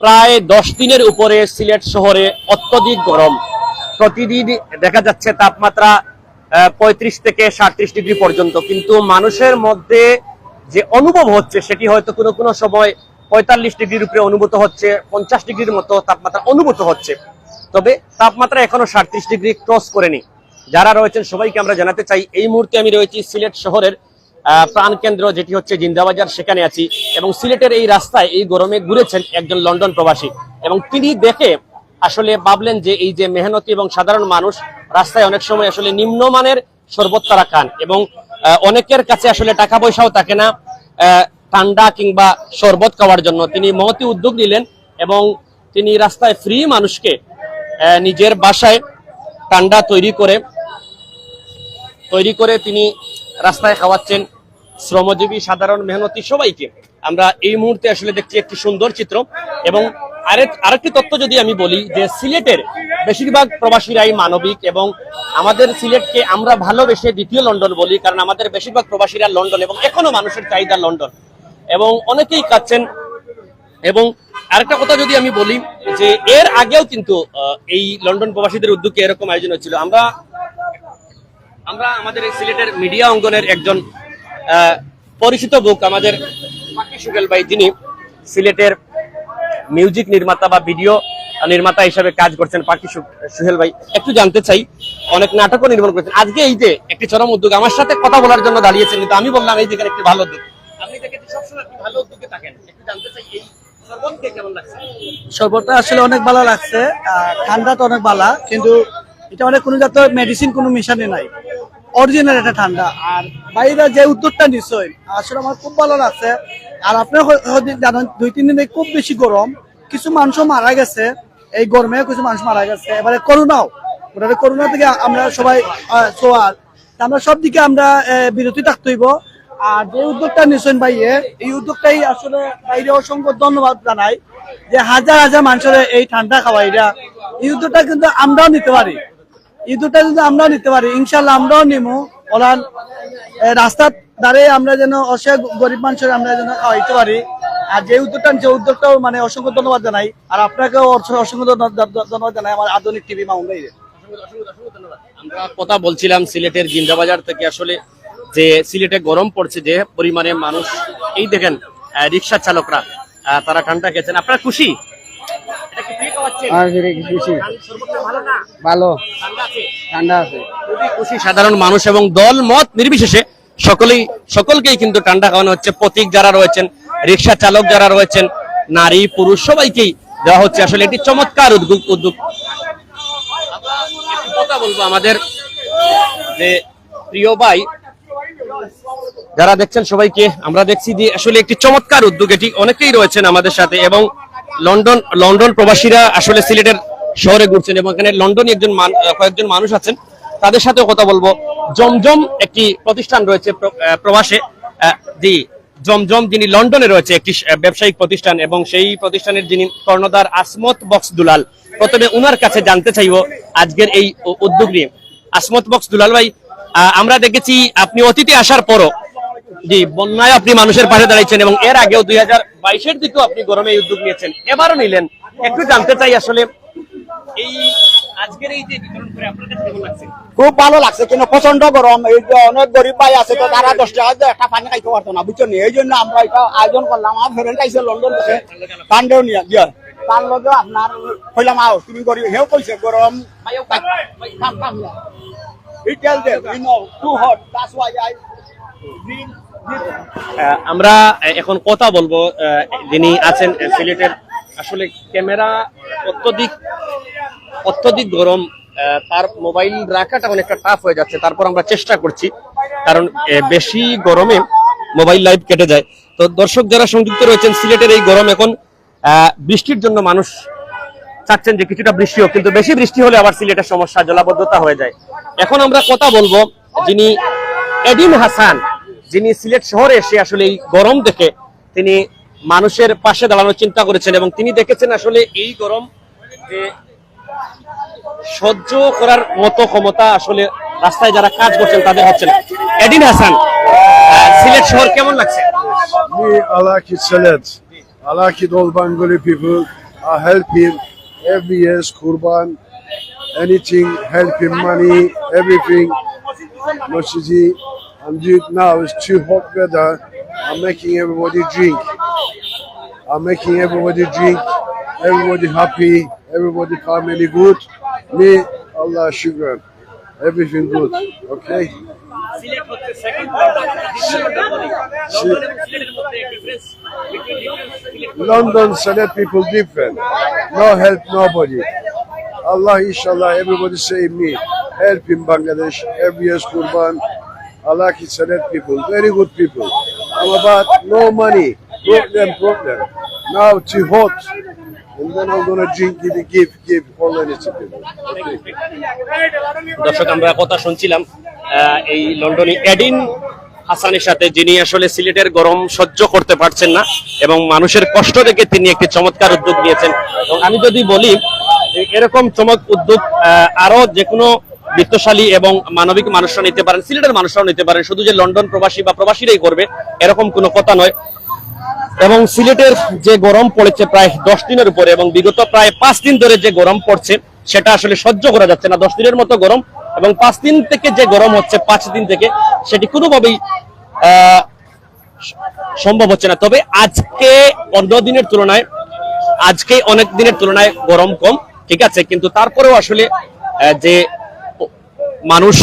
প্রায় দশ দিনের উপরে সিলেট শহরে অত্যধিক গরম। প্রতিদিন দেখা যাচ্ছে তাপমাত্রা পঁয়ত্রিশ থেকে সাঁত্রিশ ডিগ্রি পর্যন্ত। কিন্তু মানুষের মধ্যে যে অনুভব হচ্ছে, সেটি হয়তো কোনো কোনো সময় পঁয়তাল্লিশ ডিগ্রির উপরে অনুভূত হচ্ছে, পঞ্চাশ ডিগ্রির মতো তাপমাত্রা অনুভূত হচ্ছে। তবে তাপমাত্রা এখনও সাঁত্রিশ ডিগ্রি ক্রস করেনি। যারা রয়েছেন, সবাইকে আমরা জানাতে চাই, এই মুহূর্তে আমি রয়েছি সিলেট শহরের প্রাণকেন্দ্র যেটি হচ্ছে জিন্দাবাজার, সেখানে আছি। এবং সিলেটের এই রাস্তায় এই গরমে ঘুরেছেন একজন লন্ডন প্রবাসী। এবং তিনি দেখে আসলে ভাবলেন যে এই যে মেহনতি এবং সাধারণ মানুষ, রাস্তায় অনেক সময় আসলে নিম্নমানের শরবত তারা খান এবং অনেকের কাছে আসলে টাকা পয়সাও থাকে না ঠান্ডা কিংবা শরবত খাওয়ার জন্য। তিনি মহতি উদ্যোগ নিলেন এবং তিনি রাস্তায় ফ্রি মানুষকে নিজের বাসায় ঠান্ডা তৈরি করে তৈরি করে তিনি রাস্তায় খাওয়াচ্ছেন শ্রমজীবী, সাধারণ, মেহনতি সবাইকে। আমরা এই মুহূর্তে আসলে দেখছি একটি সুন্দর চিত্র এবং আরেক আরেকটি তথ্য যদি আমি বলি যে সিলেটের বেশিরভাগ প্রবাসীরাই মানবিক এবং আমাদের সিলেটকে আমরা ভালোবেসে দ্বিতীয় লন্ডন বলি কারণ আমাদের বেশিরভাগ প্রবাসীরা লন্ডন এবং এখনও মানুষের চাহিদা লন্ডন। এবং অনেকেই কাচ্ছেন এবং আরেকটা কথা যদি আমি বলি যে এর আগেও কিন্তু এই লন্ডন প্রবাসীদের উদ্যোগে এরকম আয়োজন হচ্ছিল আমরা আমরা আমাদের এই সিলেটের মিডিয়া অঙ্গনের একজন পরিচিত বুক আমাদের পাখি সুগেল ভাই, যিনি সিলেটের মিউজিক নির্মাতা বা ভিডিও নির্মাতা হিসাবে কাজ করছেন পাখি সুহেল ভাই। একটু জানতে চাই, অনেক নাটকও নির্মাণ করেছেন। আজকে এই যে একটি চরম উদ্যোগ, আমার সাথে কথা বলার জন্য দাঁড়িয়েছেন, কিন্তু আমি বললাম এই যেখানে একটি ভালো উদ্যোগ। আপনি আসলে অনেক ভালো লাগছে ঠান্ডা তো অনেক ভালো কিন্তু এটা অনেক কোনো জাতীয় মেডিসিন কোনো মিশানি নাই। অরিজিনাল একটা ঠান্ডা। আর বাইরে যে উদ্যোগটা নিশ্চয় আসলে আমার খুব ভালো লাগছে। আর হয়তো জানেন, দুই, তিন দিনে খুব বেশি গরম। কিছু মানুষ মারা গেছে। এই গরমে কিছু মানুষ মারা গেছে। এবারে করোনাও। ওটাতে করোনা থেকে আমরা সবাই সোয়ার আমরা সব দিকে আমরা বিরতি থাকতে হইব। আর যে উদ্যোগটা নিশ্চয় ভাইয়ে এই উদ্যোগটাই আসলে বাইরে অসংখ্য ধন্যবাদ জানাই যে হাজার হাজার মানুষের এই ঠান্ডা খাওয়াইরা এই উদ্যোগটা কিন্তু আমরাও নিতে পারি। উদ্যোগটা কিন্তু আমরাও নিতে পারি ইনশাল্লাহ আমরাও নিমু। ওলান রাস্তার ধারে আমরা যেন অসহায় গরিব মানুষের আমরা যেন খাওয়াইতে পারি। আর যে উদ্যোগটা, যে উদ্যোগটাও মানে অসংখ্য ধন্যবাদ জানাই। আর আপনাকেও অসংখ্য ধন্য- ধন্য- ধন্যবাদ জানাই আমার আধুনিক টিভি মাউন্ট ভাইরে। আমরা কথা বলছিলাম সিলেটের জিন্দাবাজার থেকে, আসলে যে সিলেটে গরম পড়ছে, যে পরিমাণে মানুষ, এই দেখেন রিক্সা চালকরা তারা ঠান্ডা খেয়েছেন। আপনারা খুশি? ভালো ঠান্ডা আছে? ঠান্ডা আছে। খুবই খুশি সাধারণ মানুষ এবং দল মত নির্বিশেষে সকলেই সকলকেই কিন্তু ঠান্ডা খাওয়ানো হচ্ছে। প্রতীক যারা রয়েছেন রিক্সা চালক যারা রয়েছেন নারী পুরুষ সবাইকেই দেওয়া হচ্ছে। আসলে এটি চমৎকার উদ্যোগ উদ্যোগ। কথা বলব আমাদের যে প্রিয় ভাই যারা দেখছেন সবাইকে আমরা দেখছি যে আসলে একটি চমৎকার উদ্যোগ। এটি অনেকেই রয়েছেন আমাদের সাথে এবং লন্ডন লন্ডন প্রবাসীরা আসলে সিলেটের শহরে ঘুরছেন এবং এখানে লন্ডনে একজন কয়েকজন মানুষ আছেন। তাদের সাথেও কথা বলব। জমজম একটি প্রতিষ্ঠান রয়েছে প্রবাসে। জি, জমজম যিনি লন্ডনে রয়েছে, একটি ব্যবসায়িক প্রতিষ্ঠান এবং সেই প্রতিষ্ঠানের যিনি কর্ণধার আসমত বক্স দুলাল, প্রথমে উনার কাছে জানতে চাইব আজকের এই উদ্যোগ নিয়ে। আসমত বক্স দুলাল ভাই আমরা দেখেছি আপনি অতীতে আসার পরও জি বন্যায় আপনি মানুষের পাশে দাঁড়িয়েছেন এবং এর আগেও দুই হাজার বাইশের দিকেও আপনি গরমে উদ্যোগ নিয়েছেন। এবারও নিলেন। একটু জানতে চাই আসলে এই খুব ভালো লাগছে কিন্তু প্রচণ্ড গরম। এই যে অনেক গরিব ভাই আছে তো তারা দশ টাকা একটা পানি খাইতে পারতো না বুঝছ এই জন্য আমরা এটা আয়োজন করলাম। আমার ফ্রেন্ড আইসে লন্ডন থেকে কান্দেও নিয়ে দিয়ে। তার লগে আপনার কইলাম আও তুমি গরিব হেও কইছে গরম here. He tell them, you know, too hot. That's আমরা এখন কথা বলব যিনি আছেন সিলেটের আসলে ক্যামেরা অত্যধিক অত্যধিক গরম তার মোবাইল রাখাটা অনেকটা টাফ হয়ে যাচ্ছে। তারপর আমরা চেষ্টা করছি, কারণ বেশি গরমে মোবাইল লাইভ কেটে যায়। তো দর্শক যারা সংযুক্ত রয়েছেন, সিলেটের এই গরম এখন বৃষ্টির জন্য মানুষ চাচ্ছেন যে কিছুটা বৃষ্টি হোক, কিন্তু বেশি বৃষ্টি হলে আবার সিলেটের সমস্যা, জলাবদ্ধতা হয়ে যায়। এখন আমরা কথা বলব যিনি এডিম হাসান। যিনি সিলেট শহরে এসে আসলে এই গরম দেখে তিনি মানুষের পাশে দাঁড়ানোর চিন্তা করেছেন এবং তিনি দেখেছেন আসলে এই গরম যে সহ্য করার মতো ক্ষমতা আসলে রাস্তায় যারা কাজ করছেন তাদের হচ্ছে না এডিন হাসান সিলেট শহর কেমন লাগছে people. I help him every year, Kurban, anything, help him money, everything. Moshiji, I'm doing now, it's too hot weather. I'm making everybody drink. I'm making everybody drink, everybody happy, everybody family good. Me, Allah shukran. Everything good, okay? Sylhet হচ্ছে second সিলেটের মধ্যে difference London select people different. No help nobody. Allah inshallah everybody say me. Help in Bangladesh every year's Kurban. Allah is select people. Very good people. About no money. Problem, problem. Now too hot. And then I'm gonna drink it, give, give all anything people. দর্শক আমরা কথা শুনছিলাম এই লন্ডনে এডিন হাসানের সাথে যিনি আসলে সিলেটের গরম সহ্য করতে পারছেন না এবং মানুষের কষ্ট দেখে তিনি একটি চমৎকার উদ্যোগ নিয়েছেন এবং আমি যদি বলি এরকম চমক উদ্যোগ আরও যে কোনো বিত্তশালী এবং মানবিক মানুষরা নিতে পারেন, সিলেটের মানুষরাও নিতে পারেন। শুধু যে লন্ডন প্রবাসী বা প্রবাসীরাই করবে, এরকম কোনো কথা নয়। এবং সিলেটের যে গরম পড়েছে প্রায় দশ দিনের উপরে এবং বিগত প্রায় পাঁচ দিন ধরে যে গরম পড়ছে, সেটা আসলে সহ্য করা যাচ্ছে না। দশ দিনের মতো গরম এবং পাঁচ দিন থেকে যে গরম হচ্ছে, পাঁচ দিন থেকে, সেটি কোনোভাবেই সম্ভব হচ্ছে না। তবে আজকে অন্য দিনের তুলনায় আজকে অনেক দিনের তুলনায় গরম কম, ঠিক আছে? কিন্তু তারপরেও আসলে যে মানুষ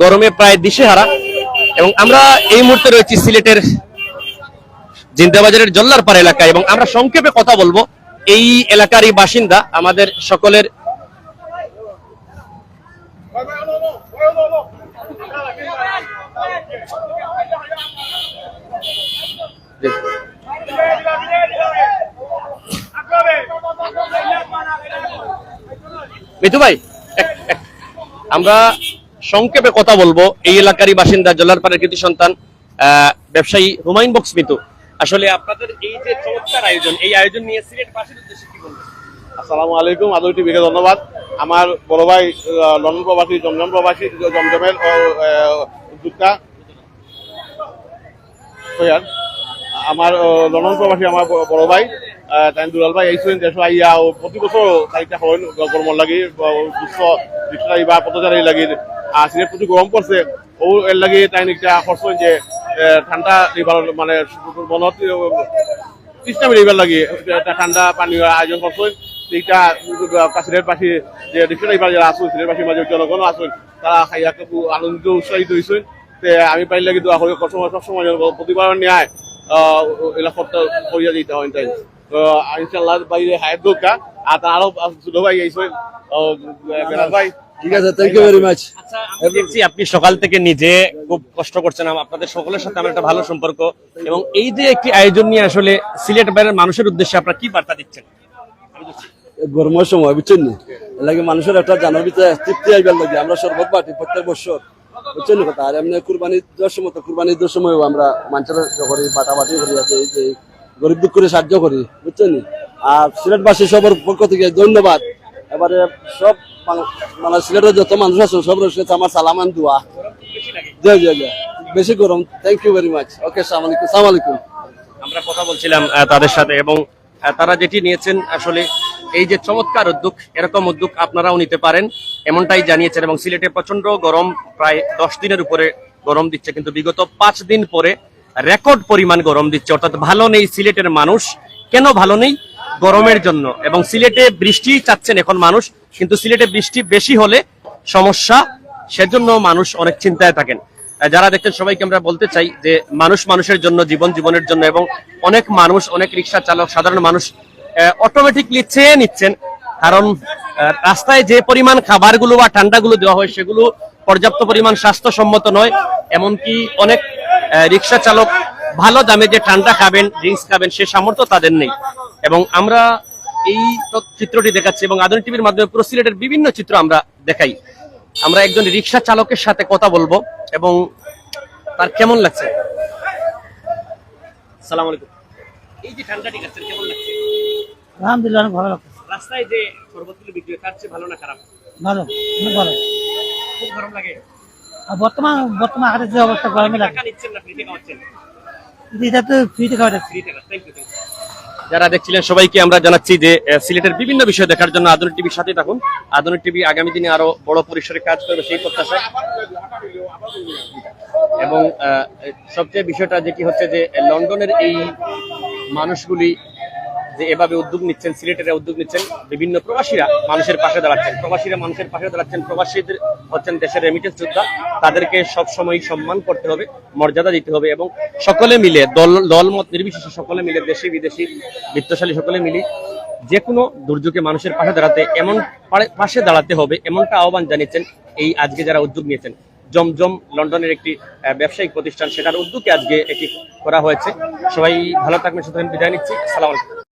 গরমে প্রায় দিশেহারা। এবং আমরা এই মুহূর্তে রয়েছি সিলেটের জিন্দাবাজারের জল্লারপাড় এলাকায়। এবং আমরা সংক্ষেপে কথা বলব। এই এলাকারই বাসিন্দা আমাদের সকলের মিঠু ভাই আমরা সংক্ষেপে কথা বলব। এই এলাকারই বাসিন্দা জল্লারপাড়ের কৃতি সন্তান ব্যবসায়ী হুমায়ুন বক্স মিতু আসলে আপনাদের এই যে চমৎকার আয়োজন, এই আয়োজন নিয়ে সিলেটবাসীর উদ্দেশ্যে কি বলবেন? আসসালামু আলাইকুম, আদৌ টিভিকে ধন্যবাদ। আমার বড় ভাই লন্ডন প্রবাসী, জমজম প্রবাসী জমজমের উদ্যোক্তা। আমার লন্ডন প্রবাসী, আমার বড় ভাই। তাই দুলাল ভাই এইসেন দেশ আইয়া প্রতি বছর তারিখটা হয় গরম লাগি দুশো দুশো বা পঞ্চাশ লাগি আর সিলেট প্রচুর গরম পড়ছে ও এর লাগি তাই একটা খরচ যে ঠান্ডা এবার মানে মনত তৃষ্ণা মিলিবার লাগে ঠান্ডা পানি আয়োজন করছেন এইটা পাশে, যে রিক্সা ড্রাইভার যারা আসুন পাশে মাঝে জনগণ আসুন তারা খাইয়া আনন্দিত উৎসাহিত হয়েছেন আমি পাইলে কিন্তু সবসময় সবসময় প্রতিবার ন্যায় এলাকা করিয়া দিতে হয় তাই ইনশাল্লাহ বাইরে হায়াত দোকা আর তার আরও ছোট ভাই এইসব ভাই। ঠিক আছে থ্যাংক ইউ ভেরি মাচ আচ্ছা দেখছি আপনি সকাল থেকে নিজে খুব কষ্ট করছেন। আপনাদের সকলের সাথে আমার একটা ভালো সম্পর্ক। এবং এই যে একটি আয়োজন নিয়ে আসলে সিলেট বাইরের মানুষের উদ্দেশ্যে আপনারা কি বার্তা দিচ্ছেন? গরমের সময় বুঝছেন নি? লাগে মানুষের একটা জানার ভিতরে তৃপ্তি আইবার লাগে। আমরা শরবত বাটি প্রত্যেক বছর বুঝছেন কথা? আর এমনি কুরবানি দেওয়ার সময় তো কুরবানি দেওয়ার সময় আমরা মানুষের ইয়ে করি বাটা করি আর এই যে গরিব দুঃখ সাহায্য করি, বুঝছেন আর সিলেটবাসী সবার পক্ষ থেকে ধন্যবাদ। এবারে সব মানু- সিলেটের যত মানুষ আছে, সব রয়েছে আমার সালামান দোয়া। জয় জয় জয়। বেশি গরম। Thank you very much okay সালাম আলাইকুম আমরা কথা বলছিলাম তাদের সাথে এবং তারা যেটি নিয়েছেন আসলে এই যে চমৎকার উদ্যোগ, এরকম উদ্যোগ আপনারাও নিতে পারেন, এমনটাই জানিয়েছেন এবং সিলেটে প্রচণ্ড গরম, প্রায় দশ দিনের উপরে গরম দিচ্ছে, কিন্তু বিগত পাঁচ দিন পরে রেকর্ড পরিমাণ গরম দিচ্ছে, অর্থাৎ ভালো নেই সিলেটের মানুষ। কেন ভালো নেই? গরমের জন্য। এবং সিলেটে বৃষ্টি চাচ্ছেন এখন মানুষ, কিন্তু সিলেটে বৃষ্টি বেশি হলে সমস্যা। সেজন্য মানুষ অনেক চিন্তায় থাকেন। যারা দেখছেন, সবাইকে আমরা বলতে চাই যে মানুষ মানুষের জন্য, জীবন জীবনের জন্য, এবং অনেক মানুষ, অনেক রিক্সা চালক, সাধারণ মানুষ অটোমেটিকলি চেয়ে নিচ্ছেন। কারণ রাস্তায় যে পরিমাণ খাবারগুলো বা ঠান্ডাগুলো দেওয়া হয়, সেগুলো পর্যাপ্ত পরিমাণ স্বাস্থ্যসম্মত নয়। এমনকি অনেক রিক্সা চালক ভালো দামে যে ঠান্ডা খাবেন ড্রিঙ্কস খাবেন সে সামর্থ্য তাদের নেই। এবং আমরা এই চিত্রটি দেখাচ্ছি এবং আধুনিক টিভির মাধ্যমে পুরো সিলেটের বিভিন্ন চিত্র আমরা দেখাই। আমরা একজন রিক্সা চালকের সাথে কথা বলব এবং তার কেমন লাগছে? সালাম আলাইকুম। এই যে ঠান্ডাটি খাচ্ছেন কেমন লাগছে? আলহামদুলিল্লাহ অনেক ভালো লাগছে। রাস্তায় যে শরবতগুলো বিক্রি হয় তার চেয়ে ভালো না খারাপ? ভালো ভালো। খুব গরম লাগে। আর বর্তমান বর্তমান যে অবস্থা গরমে লাগে। এটা তো ফ্রিতে খাওয়া যাচ্ছে যারা দেখছিলেন সবাইকে আমরা জানাচ্ছি যে সিলেটের বিভিন্ন বিষয় দেখার জন্য আধুনিক টিভির সাথে থাকুন। আধুনিক টিভি আগামী দিনে আরও বড় পরিসরে কাজ করবে সেই প্রত্যাশা এবং সবচেয়ে বিষয়টা যেটি হচ্ছে যে লন্ডনের এই মানুষগুলি যে এভাবে উদ্যোগ নিচ্ছেন, সিলেটের উদ্যোগ নিচ্ছেন বিভিন্ন প্রবাসীরা মানুষের পাশে দাঁড়াচ্ছেন। প্রবাসীরা মানুষের পাশে দাঁড়াচ্ছেন, প্রবাসীদের হচ্ছেন দেশের রেমিটেন্স যোদ্ধা। তাদেরকে সবসময় সম্মান করতে হবে, মর্যাদা দিতে হবে এবং সকলে মিলে, দল, দলমত নির্বিশেষে সকলে মিলে, দেশি, বিদেশি, বিত্তশালী সকলে মিলে যে কোনো দুর্যোগে মানুষের পাশে দাঁড়াতে, এমন পাশে দাঁড়াতে হবে, এমনটা আহ্বান জানিয়েছেন এই আজকে যারা উদ্যোগ নিয়েছেন। জমজম লন্ডনের একটি ব্যবসায়িক প্রতিষ্ঠান, সেটার উদ্যোগে আজকে এটি করা হয়েছে। সবাই ভালো থাকবেন, সুতরাং বিদায় নিচ্ছি। সালাম আলাইকুম।